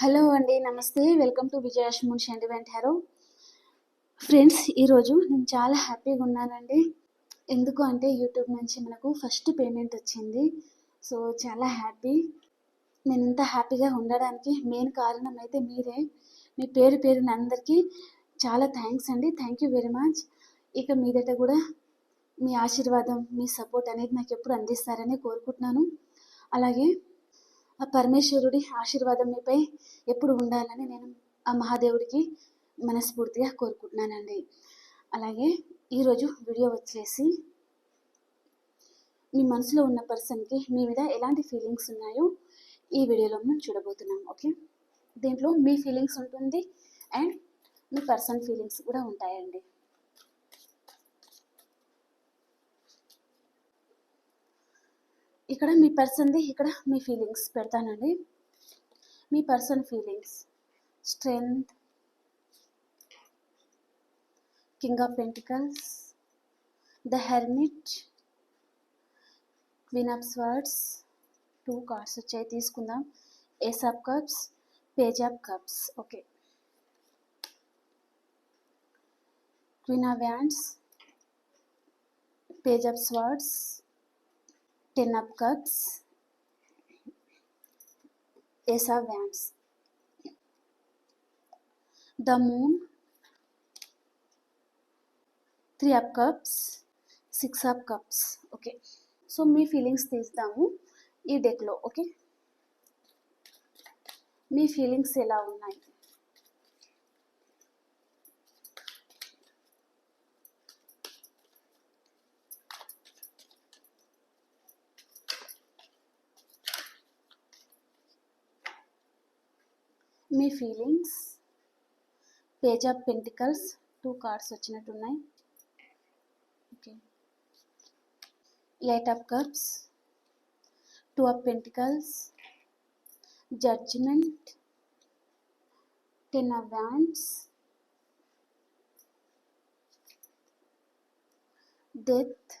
Hello అండి నమస్తే. Welcome to విజయాశ్మూన్ షెండివెంట్ వెంటారు. ఫ్రెండ్స్ ఈరోజు నేను చాలా హ్యాపీగా ఉన్నానండి. ఎందుకు అంటే యూట్యూబ్ నుంచి మనకు ఫస్ట్ పేమెంట్ వచ్చింది. సో చాలా హ్యాపీ. నేను ఇంత హ్యాపీగా ఉండడానికి మెయిన్ కారణం అయితే మీరే. మీ పేరు పేరున అందరికీ చాలా థ్యాంక్స్ అండి. Thank you very much. ఇక మీదట కూడా మీ ఆశీర్వాదం మీ సపోర్ట్ అనేది నాకు ఎప్పుడు అందిస్తారని కోరుకుంటున్నాను. అలాగే ఆ పరమేశ్వరుడి ఆశీర్వాదం మీపై ఎప్పుడు ఉండాలని నేను ఆ మహాదేవుడికి మనస్ఫూర్తిగా కోరుకుంటున్నానండి. అలాగే ఈరోజు వీడియో వచ్చేసి మీ మనసులో ఉన్న పర్సన్కి మీ మీద ఎలాంటి ఫీలింగ్స్ ఉన్నాయో ఈ వీడియోలో మనం చూడబోతున్నాం ఓకే? దీంట్లో మీ ఫీలింగ్స్ ఉంటుంది అండ్ మీ పర్సన్ ఫీలింగ్స్ కూడా ఉంటాయండి. ఇక్కడ మీ పర్సన్ది ఇక్కడ మీ ఫీలింగ్స్ పెడతానండి. మీ person feelings. Strength. King of pentacles. The hermit. Queen of swords. Two cards వచ్చాయి తీసుకుందాం. Ace of cups. Page of cups. Okay. Queen of wands. Page of swords. Ten of cups ace of wands the moon three of cups six of cups okay so me feelings తీస్తాము ఈ డెక్లో okay మీ feelings ఎలా ఉన్నాయి మీ feelings page of pentacles two cards వచ్చినట్టున్నాయి. Okay eight of cups two of pentacles judgement ten of wands death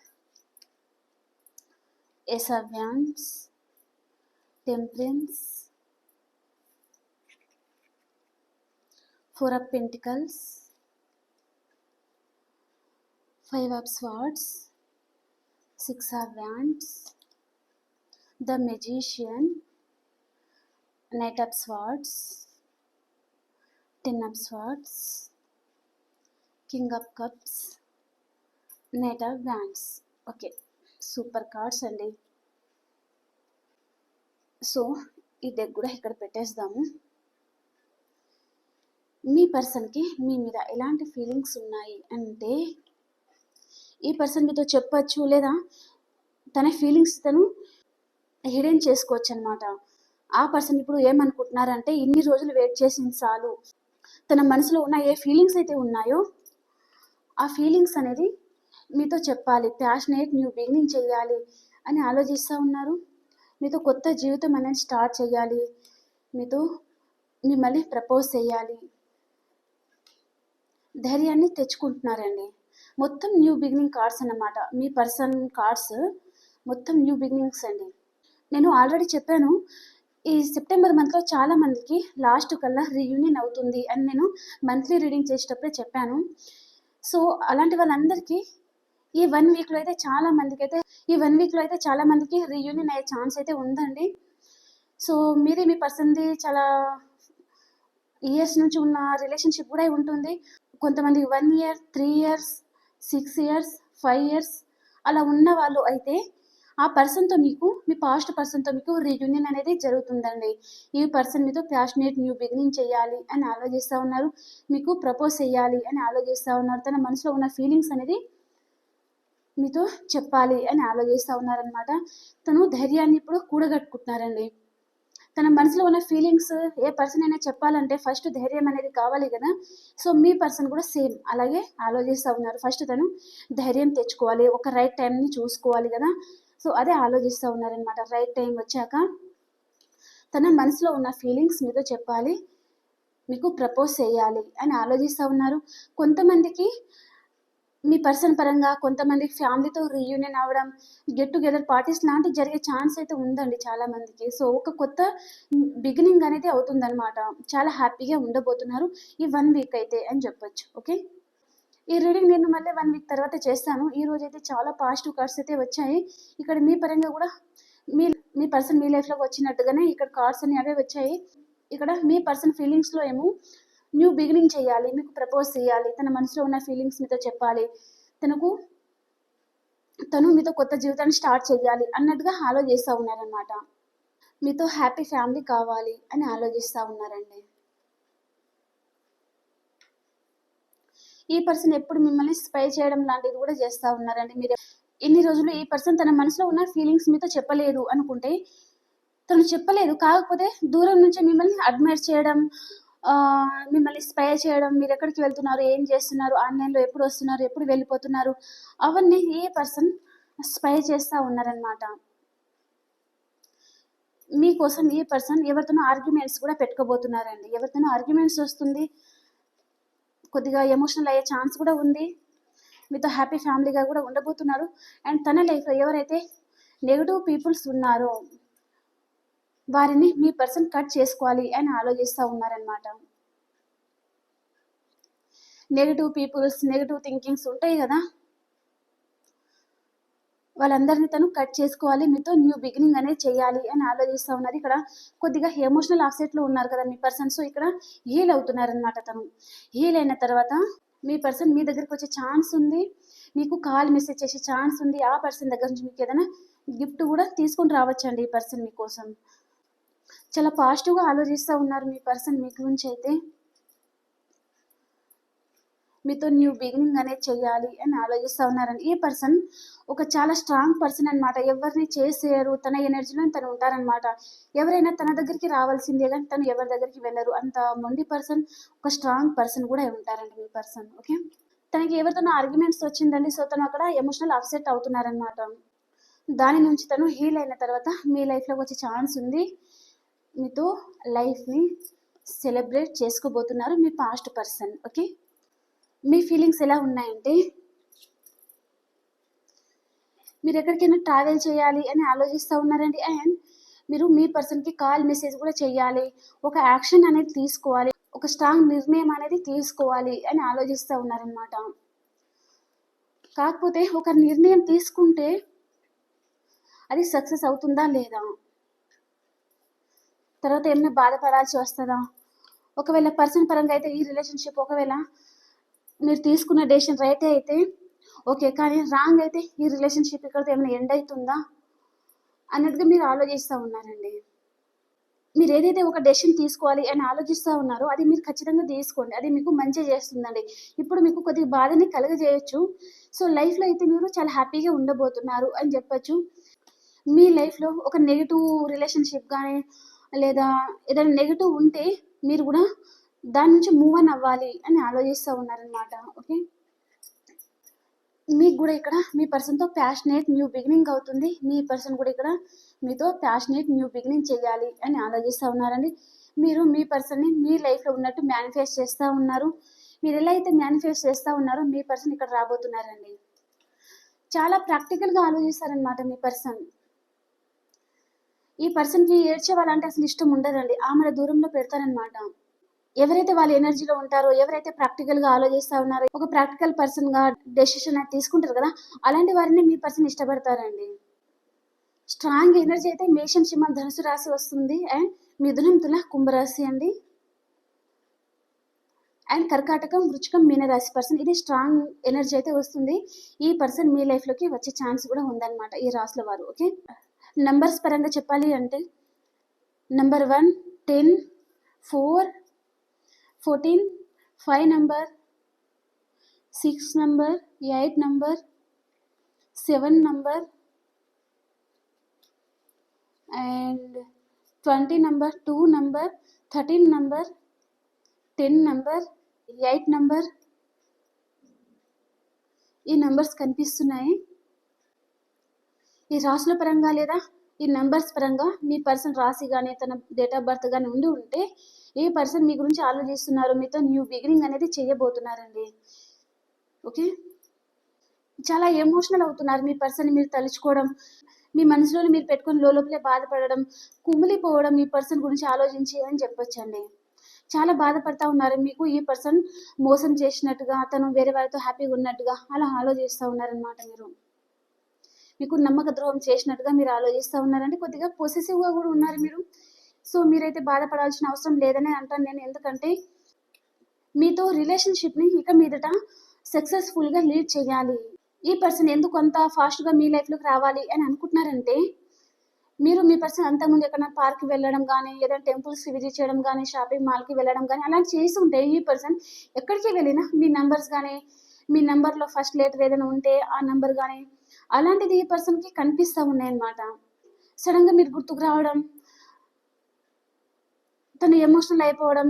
ace of wands temperance four of pentacles five of swords six of wands the magician knight of swords ten of swords king of cups knight of wands okay super cards అండి so ఈ deck కూడా ఇక్కడ పెట్టేస్తాము మీ పర్సన్కి మీ మీద ఎలాంటి feelings ఉన్నాయి అంటే ఈ పర్సన్ మీతో చెప్పచ్చు లేదా తన ఫీలింగ్స్ తను హిడెన్ చేసుకోవచ్చు అనమాట ఆ పర్సన్ ఇప్పుడు ఏమనుకుంటున్నారంటే ఇన్ని రోజులు వెయిట్ చేసింది చాలు. తన మనసులో ఉన్న ఏ ఫీలింగ్స్ అయితే ఉన్నాయో ఆ ఫీలింగ్స్ అనేది మీతో చెప్పాలి. ప్యాషనేట్ న్యూ బిగినింగ్ చేయాలి అని ఆలోచిస్తూ ఉన్నారు. మీతో కొత్త జీవితం అనేది స్టార్ట్ చేయాలి మీతో మిమ్మల్ని ప్రపోజ్ చేయాలి ధైర్యాన్ని తెచ్చుకుంటున్నారండి. మొత్తం న్యూ బిగినింగ్ కార్డ్స్ అన్నమాట. మీ పర్సన్ కార్డ్స్ మొత్తం న్యూ బిగినింగ్స్ అండి. నేను ఆల్రెడీ చెప్పాను ఈ సెప్టెంబర్ మంత్లో చాలా మందికి లాస్ట్ కల్లా రీయూనియన్ అవుతుంది అని నేను మంత్లీ రీడింగ్ చేసేటప్పుడే చెప్పాను. సో అలాంటి వాళ్ళందరికీ ఈ వన్ వీక్లో అయితే చాలా మందికి అయితే ఈ వన్ వీక్లో అయితే చాలా మందికి రీయూనియన్ అయ్యే ఛాన్స్ అయితే ఉందండి. సో మీరే మీ పర్సన్ది చాలా ఇయర్స్ నుంచి ఉన్న రిలేషన్షిప్ కూడా ఉంటుంది. కొంతమంది one year three years six years five years అలా ఉన్న వాళ్ళు అయితే ఆ పర్సన్తో మీకు మీ పాస్ట్ పర్సన్తో మీకు రీయూనియన్ అనేది జరుగుతుందండి. ఈ పర్సన్ మీతో ప్యాషనేట్ న్యూ బిగినింగ్ చేయాలి అని ఆలోచిస్తూ ఉన్నారు. మీకు ప్రపోజ్ చేయాలి అని ఆలోచిస్తూ ఉన్నారు. తన మనసులో ఉన్న ఫీలింగ్స్ అనేది మీతో చెప్పాలి అని ఆలోచిస్తూ ఉన్నారనమాట తను ధైర్యాన్ని ఇప్పుడు కూడగట్టుకుంటున్నారండి. తన మనసులో ఉన్న ఫీలింగ్స్ ఏ పర్సన్ అయినా చెప్పాలంటే ఫస్ట్ ధైర్యం అనేది కావాలి కదా. సో మీ పర్సన్ కూడా సేమ్ అలాగే ఆలోచిస్తూ ఉన్నారు. ఫస్ట్ తను ధైర్యం తెచ్చుకోవాలి. ఒక రైట్ టైంని చూసుకోవాలి కదా. సో అదే ఆలోచిస్తూ ఉన్నారనమాట రైట్ టైం వచ్చాక తన మనసులో ఉన్న ఫీలింగ్స్ మీతో చెప్పాలి. మీకు ప్రపోజ్ చేయాలి అని ఆలోచిస్తూ ఉన్నారు. కొంతమందికి మీ పర్సన్ పరంగా కొంతమంది ఫ్యామిలీతో రీయూనియన్ అవ్వడం గెట్ టుగెదర్ పార్టీస్ లాంటివి జరిగే ఛాన్స్ అయితే ఉందండి చాలా మందికి సో ఒక కొత్త బిగినింగ్ అనేది అవుతుందన్నమాట. చాలా హ్యాపీగా ఉండబోతున్నారు ఈ వన్ వీక్ అయితే అని చెప్పొచ్చు ఓకే ఈ రీడింగ్ నేను మళ్ళీ వన్ వీక్ తర్వాత చేస్తాను. ఈ రోజు అయితే చాలా పాజిటివ్ కార్డ్స్ అయితే వచ్చాయి. ఇక్కడ మీ పరంగా కూడా మీ మీ పర్సన్ మీ లైఫ్లోకి వచ్చినట్టుగానే ఇక్కడ కార్డ్స్ అన్ని అవే వచ్చాయి. ఇక్కడ మీ పర్సన్ ఫీలింగ్స్లో ఏమో న్యూ బిగినింగ్ చేయాలి మీకు ప్రపోజ్ చేయాలి తన మనసులో ఉన్న ఫీలింగ్స్ మీతో చెప్పాలి తనకు తను మీతో కొత్త జీవితాన్ని స్టార్ట్ చేయాలి అన్నట్టుగా ఆలోచిస్తూ ఉన్నారనమాట మీతో హ్యాపీ ఫ్యామిలీ కావాలి అని ఆలోచిస్తూ ఉన్నారండి. ఈ పర్సన్ ఎప్పుడు మిమ్మల్ని స్పై చేయడం లాంటిది కూడా చేస్తూ ఉన్నారండి. మీరు ఇన్ని రోజులు ఈ పర్సన్ తన మనసులో ఉన్న ఫీలింగ్స్ మీతో చెప్పలేదు అనుకుంటే తను చెప్పలేదు. కాకపోతే దూరం నుంచి మిమ్మల్ని అడ్మైర్ చేయడం మిమ్మల్ని స్పై చేయడం మీరు ఎక్కడికి వెళ్తున్నారు ఏం చేస్తున్నారు ఆన్లైన్లో ఎప్పుడు వస్తున్నారు ఎప్పుడు వెళ్ళిపోతున్నారు అవన్నీ ఏ పర్సన్ స్పై చేస్తూ ఉన్నారనమాట మీకోసం ఈ పర్సన్ ఎవరితోనో ఆర్గ్యుమెంట్స్ కూడా పెట్టుకోబోతున్నారండి. ఎవరితోనో ఆర్గ్యుమెంట్స్ వస్తుంది కొద్దిగా ఎమోషనల్ అయ్యే ఛాన్స్ కూడా ఉంది మీతో హ్యాపీ ఫ్యామిలీగా కూడా ఉండబోతున్నారు. అండ్ తన లైఫ్లో ఎవరైతే నెగిటివ్ పీపుల్స్ ఉన్నారో వారిని మీ పర్సన్ కట్ చేసుకోవాలి అని ఆలోచిస్తూ ఉన్నారనమాట నెగిటివ్ పీపుల్స్ నెగిటివ్ థింకింగ్స్ ఉంటాయి కదా? వాళ్ళందరినీ తను కట్ చేసుకోవాలి మీతో న్యూ బిగినింగ్ అనేది చేయాలి అని ఆలోచిస్తూ ఉన్నారు. ఇక్కడ కొద్దిగా ఎమోషనల్ ఆఫ్సెట్లో ఉన్నారు కదా మీ పర్సన్ సో ఇక్కడ హీల్ అవుతున్నారనమాట తను. హీల్ అయిన తర్వాత మీ పర్సన్ మీ దగ్గరికి వచ్చే ఛాన్స్ ఉంది. మీకు కాల్ మెసేజ్ చేసే ఛాన్స్ ఉంది. ఆ పర్సన్ దగ్గర నుంచి మీకు ఏదైనా గిఫ్ట్ కూడా తీసుకొని రావచ్చండి ఈ పర్సన్ మీకోసం. చాలా పాజిటివ్గా ఆలోచిస్తూ ఉన్నారు మీ పర్సన్ మీ గురించి అయితే. మీతో న్యూ బిగినింగ్ అనేది చేయాలి అని ఆలోచిస్తూ ఉన్నారని ఈ పర్సన్ ఒక చాలా స్ట్రాంగ్ పర్సన్ అనమాట ఎవరిని చేసేయరు తన ఎనర్జీలో తను ఉంటారనమాట ఎవరైనా తన దగ్గరికి రావాల్సిందే కానీ తను ఎవరి దగ్గరికి వెళ్ళరు. అంత మొండి పర్సన్ ఒక స్ట్రాంగ్ పర్సన్ కూడా ఉంటారండి మీ పర్సన్ ఓకే తనకి ఎవరితోనో ఆర్గ్యుమెంట్స్ వచ్చిందండి సో తను అక్కడ ఎమోషనల్ అప్సెట్ అవుతున్నారనమాట దాని నుంచి తను హీల్ అయిన తర్వాత మీ లైఫ్లోకి వచ్చే ఛాన్స్ ఉంది. మీతో లైఫ్ని సెలబ్రేట్ చేసుకోబోతున్నారు మీ పాస్ట్ పర్సన్ ఓకే? మీ ఫీలింగ్స్ ఎలా ఉన్నాయంటే మీరు ఎక్కడికైనా ట్రావెల్ చేయాలి అని ఆలోచిస్తూ ఉన్నారండి అండ్ మీరు మీ పర్సన్కి కాల్ మెసేజ్ కూడా చేయాలి ఒక యాక్షన్ అనేది తీసుకోవాలి ఒక స్ట్రాంగ్ నిర్ణయం అనేది తీసుకోవాలి అని ఆలోచిస్తూ ఉన్నారనమాట కాకపోతే ఒక నిర్ణయం తీసుకుంటే అది సక్సెస్ అవుతుందా లేదా? తర్వాత ఏమైనా బాధపడాల్సి వస్తుందా? ఒకవేళ పర్సన్ పరంగా అయితే ఈ రిలేషన్షిప్ ఒకవేళ మీరు తీసుకున్న డెసిషన్ రైట్ అయితే ఓకే కానీ రాంగ్ అయితే ఈ రిలేషన్షిప్ ఇక్కడ ఏమైనా ఎండ్ అవుతుందా అన్నట్టుగా మీరు ఆలోచిస్తూ ఉన్నారండి. మీరు ఏదైతే ఒక డెసిషన్ తీసుకోవాలి అని ఆలోచిస్తూ ఉన్నారో అది మీరు ఖచ్చితంగా తీసుకోండి. అది మీకు మంచి చేస్తుందండి. ఇప్పుడు మీకు కొద్దిగా బాధని కలగజేయచ్చు. సో లైఫ్లో అయితే మీరు చాలా హ్యాపీగా ఉండబోతున్నారు అని చెప్పచ్చు. మీ లైఫ్లో ఒక నెగిటివ్ రిలేషన్షిప్ కానీ లేదా ఏదైనా నెగిటివ్ ఉంటే మీరు కూడా దాని నుంచి మూవ్ అని అవ్వాలి అని ఆలోచిస్తూ ఉన్నారనమాట ఓకే మీకు కూడా ఇక్కడ మీ పర్సన్తో ప్యాషనేట్ న్యూ బిగినింగ్ అవుతుంది. మీ పర్సన్ కూడా ఇక్కడ మీతో ప్యాషనేట్ న్యూ బిగినింగ్ చేయాలి అని ఆలోచిస్తూ ఉన్నారండి. మీరు మీ పర్సన్ని మీ లైఫ్లో ఉన్నట్టు మేనిఫెస్ట్ చేస్తూ ఉన్నారు. మీరు ఎలా అయితే మేనిఫెస్ట్ చేస్తూ ఉన్నారో మీ పర్సన్ ఇక్కడ రాబోతున్నారండి. చాలా ప్రాక్టికల్గా ఆలోచిస్తారనమాట మీ పర్సన్ ఈ పర్సన్కి ఏడ్చే వాళ్ళంటే అసలు ఇష్టం ఉండదండి. ఆమెను దూరంలో పెడతారనమాట ఎవరైతే వాళ్ళ ఎనర్జీలో ఉంటారో ఎవరైతే ప్రాక్టికల్గా ఆలోచిస్తా ఉన్నారో ఒక ప్రాక్టికల్ పర్సన్గా డెసిషన్ అది తీసుకుంటారు కదా అలాంటి వారిని మీ పర్సన్ ఇష్టపడతారండి. స్ట్రాంగ్ ఎనర్జీ అయితే మేషం సింహం ధనుసు రాశి వస్తుంది. అండ్ మిథునం తుల కుంభరాశి అండి. అండ్ కర్కాటకం వృచ్చికం మీనరాశి పర్సన్ ఇది స్ట్రాంగ్ ఎనర్జీ అయితే వస్తుంది. ఈ పర్సన్ మీ లైఫ్లోకి వచ్చే ఛాన్స్ కూడా ఉందన్నమాట ఈ రాశుల వారు ఓకే నంబర్స్ పరంగా చెప్పాలి అంటే number one ten four fourteen five number six number eight number seven number and twenty number two number thirteen number ten number eight number ఈ నంబర్స్ కనిపిస్తున్నాయి. ఈ రాసుల పరంగా లేదా ఈ నెంబర్స్ పరంగా మీ పర్సన్ రాసి కానీ తన డేట్ ఆఫ్ బర్త్ కానీ ఉండి ఉంటే ఏ పర్సన్ మీ గురించి ఆలోచిస్తున్నారు మీతో న్యూ బిగినింగ్ అనేది చేయబోతున్నారండి. ఓకే? చాలా ఎమోషనల్ అవుతున్నారు మీ పర్సన్ మీరు తలుచుకోవడం మీ మనసులో మీరు పెట్టుకొని లోపలే బాధపడడం కుమిలిపోవడం మీ పర్సన్ గురించి ఆలోచించి అని చెప్పొచ్చండి. చాలా బాధపడతా ఉన్నారు. మీకు ఈ పర్సన్ మోసం చేసినట్టుగా అతను వేరే వారితో హ్యాపీగా ఉన్నట్టుగా అలా ఆలోచిస్తూ ఉన్నారనమాట మీరు. మీకు నమ్మక ద్రోహం చేసినట్టుగా మీరు ఆలోచిస్తూ ఉన్నారంటే కొద్దిగా పొసెసివ్గా కూడా ఉన్నారు మీరు. సో మీరైతే బాధపడాల్సిన అవసరం లేదని అంటాను నేను. ఎందుకంటే మీతో రిలేషన్షిప్ని ఇక మీదట సక్సెస్ఫుల్గా లీడ్ చేయాలి. ఈ పర్సన్ ఎందుకు అంత ఫాస్ట్గా మీ లైఫ్లోకి రావాలి అని అనుకుంటున్నారంటే మీరు మీ పర్సన్ అంతకుముందు ఎక్కడైనా పార్క్కి వెళ్ళడం కానీ ఏదైనా టెంపుల్స్కి విజిట్ చేయడం కానీ షాపింగ్ మాల్కి వెళ్ళడం కానీ అలాంటి చేసి ఉంటాయి ఈ పర్సన్ ఎక్కడికి వెళ్ళినా మీ నంబర్స్ కానీ మీ నెంబర్లో ఫస్ట్ లెటర్ ఏదైనా ఉంటే ఆ నెంబర్ కానీ అలాంటిది ఈ పర్సన్కి కనిపిస్తూ ఉన్నాయన్నమాట. సడన్గా మీరు గుర్తుకు రావడం తను ఎమోషనల్ అయిపోవడం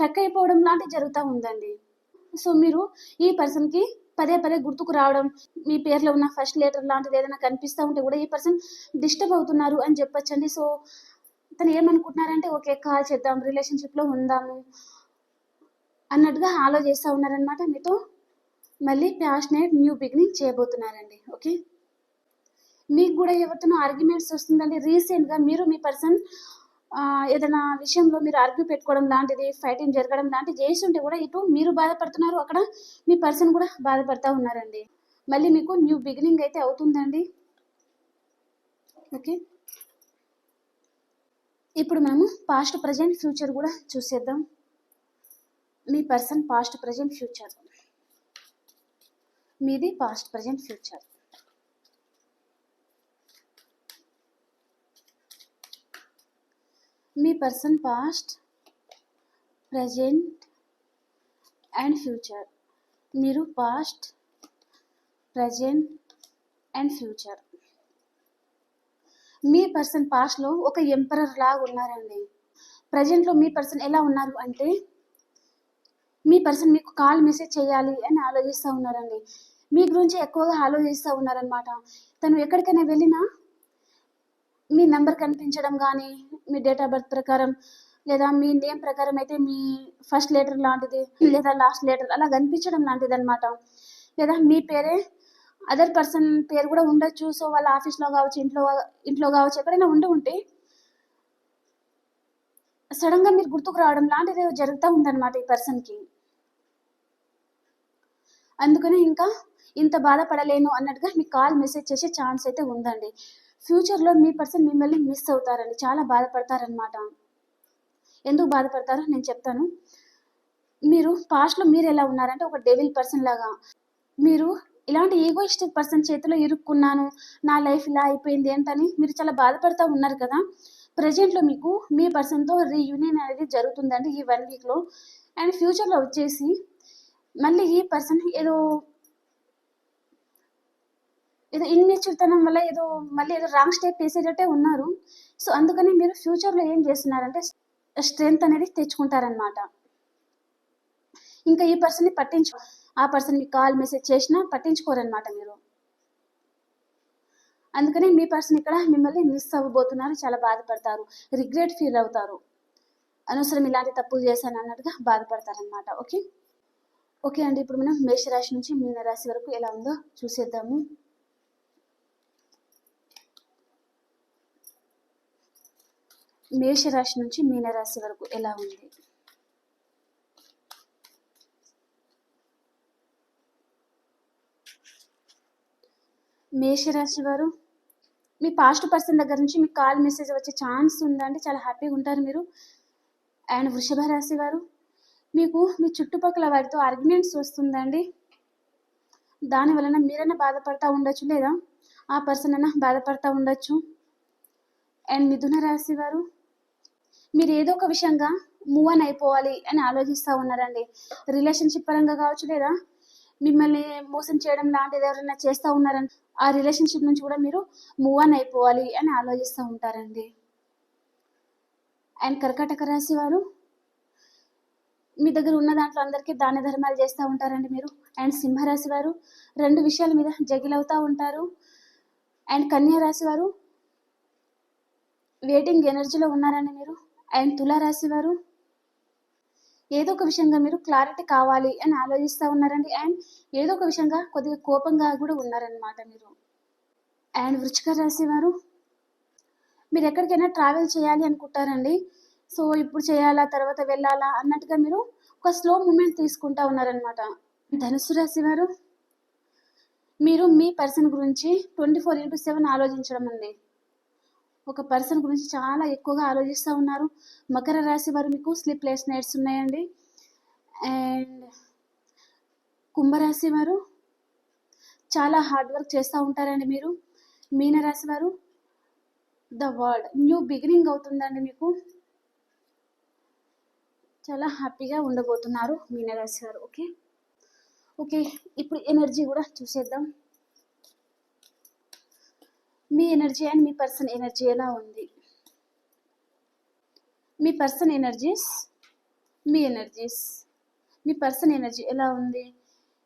టక్ అయిపోవడం లాంటివి జరుగుతూ ఉందండి. సో మీరు ఈ పర్సన్కి పదే పదే గుర్తుకు రావడం మీ పేర్లో ఉన్న ఫస్ట్ లెటర్ లాంటిది ఏదైనా కనిపిస్తూ ఉంటే కూడా ఈ పర్సన్ డిస్టర్బ్ అవుతున్నారు అని చెప్పొచ్చండి. సో తను ఏమనుకుంటున్నారంటే ఓకే కాల్ చేద్దాం రిలేషన్షిప్లో ఉందాము అన్నట్టుగా ఆలో చేస్తూ ఉన్నారనమాట మీతో మళ్ళీ ప్యాషనేట్ న్యూ బిగినింగ్ చేయబోతున్నారండి. ఓకే మీకు కూడా ఎవరితోనో ఆర్గ్యుమెంట్స్ వస్తుందండి రీసెంట్గా మీరు మీ పర్సన్ ఏదైనా విషయంలో మీరు ఆర్గ్యూ పెట్టుకోవడం లాంటిది ఫైటింగ్ జరగడం లాంటిది చేస్తుంటే కూడా ఇటు మీరు బాధపడుతున్నారు అక్కడ మీ పర్సన్ కూడా బాధపడుతూ ఉన్నారండి. మళ్ళీ మీకు న్యూ బిగినింగ్ అయితే అవుతుందండి. ఓకే ఇప్పుడు మనము పాస్ట్ ప్రజెంట్ ఫ్యూచర్ కూడా చూసేద్దాం. మీ పర్సన్ పాస్ట్ ప్రజెంట్ ఫ్యూచర్ మీది past present future me person past present and future. మీరు పాస్ట్ ప్రజెంట్ అండ్ ఫ్యూచర్. మీ పర్సన్ పాస్ట్లో ఒక ఎంపరర్ లాగా ఉన్నారండి. ప్రజెంట్లో మీ పర్సన్ ఎలా ఉన్నారు అంటే మీ పర్సన్ మీకు కాల్ మెసేజ్ చేయాలి అని ఆలోచిస్తూ ఉన్నారండి. మీ గురించి ఎక్కువగా ఆలోచిస్తూ ఉన్నారనమాట తను ఎక్కడికైనా వెళ్ళినా మీ నెంబర్ కనిపించడం కానీ మీ డేట్ ఆఫ్ బర్త్ ప్రకారం లేదా మీ నేమ్ ప్రకారం అయితే మీ ఫస్ట్ లెటర్ లాంటిది లేదా లాస్ట్ లెటర్ అలా కనిపించడం లాంటిది అనమాట లేదా మీ పేరే అదర్ పర్సన్ పేరు కూడా ఉండొచ్చు. సో వాళ్ళ ఆఫీస్లో కావచ్చు ఇంట్లో ఇంట్లో కావచ్చు ఎక్కడైనా ఉండి ఉంటే సడన్గా మీరు గుర్తుకు రావడం లాంటిది జరుగుతూ ఉందన్నమాట ఈ పర్సన్కి అందుకని ఇంకా ఇంత బాధపడలేను అన్నట్టుగా మీకు కాల్ మెసేజ్ చేసే ఛాన్స్ అయితే ఉందండి. ఫ్యూచర్లో మీ పర్సన్ మిమ్మల్ని మిస్ అవుతారని చాలా బాధపడతారనమాట ఎందుకు బాధపడతారో నేను చెప్తాను. మీరు పాస్ట్లో మీరు ఎలా ఉన్నారంటే ఒక డెవిల్ పర్సన్ లాగా. మీరు ఇలాంటి ఈగోయిస్టిక్ పర్సన్ చేతిలో ఇరుక్కున్నాను నా లైఫ్ ఇలా అయిపోయింది ఏంటని మీరు చాలా బాధపడతా ఉన్నారు కదా. ప్రజెంట్లో మీకు మీ పర్సన్తో రీయూనియన్ అనేది జరుగుతుందండి ఈ వన్ వీక్లో అండ్ ఫ్యూచర్లో వచ్చేసి మళ్ళీ ఈ పర్సన్ ఏదో ఏదో ఇన్మెచ్యూర్తనం వల్ల ఏదో మళ్ళీ ఏదో రాంగ్ స్టెప్ వేసేటట్టే ఉన్నారు. సో అందుకని మీరు ఫ్యూచర్లో ఏం చేస్తున్నారంటే స్ట్రెంగ్త్ అనేది తెచ్చుకుంటారనమాట ఇంకా ఈ పర్సన్ని పట్టించు ఆ పర్సన్ మీకు కాల్ మెసేజ్ చేసినా పట్టించుకోరనమాట మీరు. అందుకని మీ పర్సన్ ఇక్కడ మిమ్మల్ని మిస్ అవ్వబోతున్నారు చాలా బాధపడతారు రిగ్రెట్ ఫీల్ అవుతారు. అనవసరం ఇలాంటి తప్పులు చేశాను అన్నట్టుగా బాధపడతారనమాట ఓకే? ఓకే అండి ఇప్పుడు మనం మేషరాశి నుంచి మీనరాశి వరకు ఎలా ఉందో చూసేద్దాము. మేషరాశి నుంచి మీనరాశి వరకు ఎలా ఉంది? మేషరాశి వారు మీ పాస్ట్ పర్సన్ దగ్గర నుంచి మీకు కాల్ మెసేజ్ వచ్చే ఛాన్స్ ఉందండి. చాలా హ్యాపీగా ఉంటారు మీరు. అండ్ వృషభ రాశి వారు మీకు మీ చుట్టుపక్కల వారితో ఆర్గ్యుమెంట్స్ వస్తుందండి. దాని వలన మీరైనా బాధపడతా ఉండొచ్చు లేదా? ఆ పర్సన్ అయినా బాధపడతా ఉండొచ్చు. అండ్ మిథున రాశి వారు మీరు ఏదో ఒక విషయంగా మూవ్ అని అయిపోవాలి అని ఆలోచిస్తూ ఉన్నారండి. రిలేషన్షిప్ పరంగా కావచ్చు లేదా మిమ్మల్ని మోసం చేయడం లాంటిది ఎవరైనా చేస్తూ ఉన్నారని ఆ రిలేషన్షిప్ నుంచి కూడా మీరు మూవ్ అని అయిపోవాలి అని ఆలోచిస్తూ ఉంటారండి. అండ్ కర్కాటక రాశి వారు మీ దగ్గర ఉన్న దాంట్లో అందరికీ దాన ధర్మాలు చేస్తూ ఉంటారండి మీరు. అండ్ సింహరాశి వారు రెండు విషయాల మీద జగిలవుతూ ఉంటారు. అండ్ కన్యా రాశి వారు వెయిటింగ్ ఎనర్జీలో ఉన్నారండి మీరు. అండ్ తులారాశి వారు ఏదో ఒక విషయంగా మీరు క్లారిటీ కావాలి అని ఆలోచిస్తూ ఉన్నారండి. అండ్ ఏదో ఒక విషయంగా కొద్దిగా కోపంగా కూడా ఉన్నారనమాట మీరు. అండ్ వృచ్చిక రాశి వారు మీరు ఎక్కడికైనా ట్రావెల్ చేయాలి అనుకుంటారండి. సో ఇప్పుడు చేయాలా తర్వాత వెళ్ళాలా అన్నట్టుగా మీరు ఒక స్లో మూమెంట్ తీసుకుంటా ఉన్నారనమాట ధనుసు రాశి వారు మీరు మీ పర్సన్ గురించి ట్వంటీ ఫోర్ ఇంటూ సెవెన్ ఆలోచించడం అండి. ఒక పర్సన్ గురించి చాలా ఎక్కువగా ఆలోచిస్తూ ఉన్నారు. మకర రాశి వారు మీకు స్లీప్లెస్ నైట్స్ ఉన్నాయండి. అండ్ కుంభరాశి వారు చాలా హార్డ్ వర్క్ చేస్తూ ఉంటారండి మీరు. మీనరాశి వారు ద వరల్డ్ న్యూ బిగినింగ్ అవుతుందండి మీకు. చాలా హ్యాపీగా ఉండబోతున్నారు మీనరాశి వారు. ఓకే? ఓకే ఇప్పుడు ఎనర్జీ కూడా చూసేద్దాం. మీ ఎనర్జీ అండ్ మీ పర్సన్ ఎనర్జీ ఎలా ఉంది? మీ పర్సన్ ఎనర్జీస్ మీ ఎనర్జీస్ మీ పర్సన్ ఎనర్జీ ఎలా ఉంది?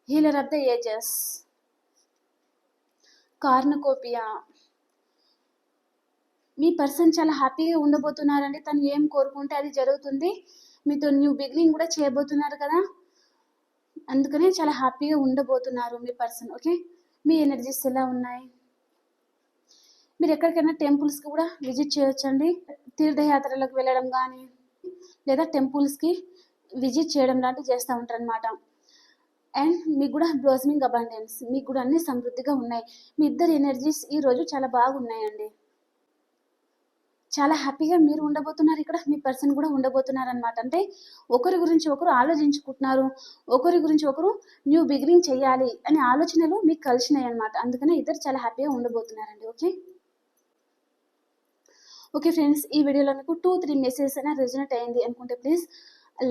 Healer of the ages cornucopia. Me person చాలా హ్యాపీగా ఉండబోతున్నారండి. తను ఏం కోరుకుంటే అది జరుగుతుంది. మీతో న్యూ బిగినింగ్ కూడా చేయబోతున్నారు కదా. అందుకనే చాలా హ్యాపీగా ఉండబోతున్నారు మీ పర్సన్ ఓకే? మీ ఎనర్జీస్ ఎలా ఉన్నాయి? మీరు ఎక్కడికైనా టెంపుల్స్కి కూడా విజిట్ చేయొచ్చండి. తీర్థయాత్రలకు వెళ్ళడం కానీ లేదా టెంపుల్స్కి విజిట్ చేయడం లాంటివి చేస్తూ ఉంటారు అనమాట అండ్ మీకు కూడా బ్లోజమింగ్ అబండెన్స్ మీకు కూడా అన్ని సమృద్ధిగా ఉన్నాయి. మీ ఇద్దరు ఎనర్జీస్ ఈరోజు చాలా బాగున్నాయండి. చాలా హ్యాపీగా మీరు ఉండబోతున్నారు ఇక్కడ మీ పర్సన్ కూడా ఉండబోతున్నారు అనమాట అంటే ఒకరి గురించి ఒకరు ఆలోచించుకుంటున్నారు ఒకరి గురించి ఒకరు న్యూ బిగినింగ్ చేయాలి అనే ఆలోచనలు మీకు కలిసినాయి అనమాట అందుకనే ఇద్దరు చాలా హ్యాపీగా ఉండబోతున్నారండి ఓకే? ఓకే ఫ్రెండ్స్ ఈ వీడియోలో మీకు టూ త్రీ మెసేజెస్ అయినా రిజనెట్ అయింది అనుకుంటే ప్లీజ్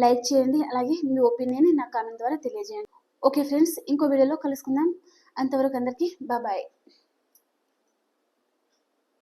లైక్ చేయండి. అలాగే మీ ఒపీనియన్ నా కామెంట్ ద్వారా తెలియజేయండి. ఓకే ఫ్రెండ్స్ ఇంకో వీడియోలో కలుసుకుందాం. అంతవరకు అందరికీ బాయ్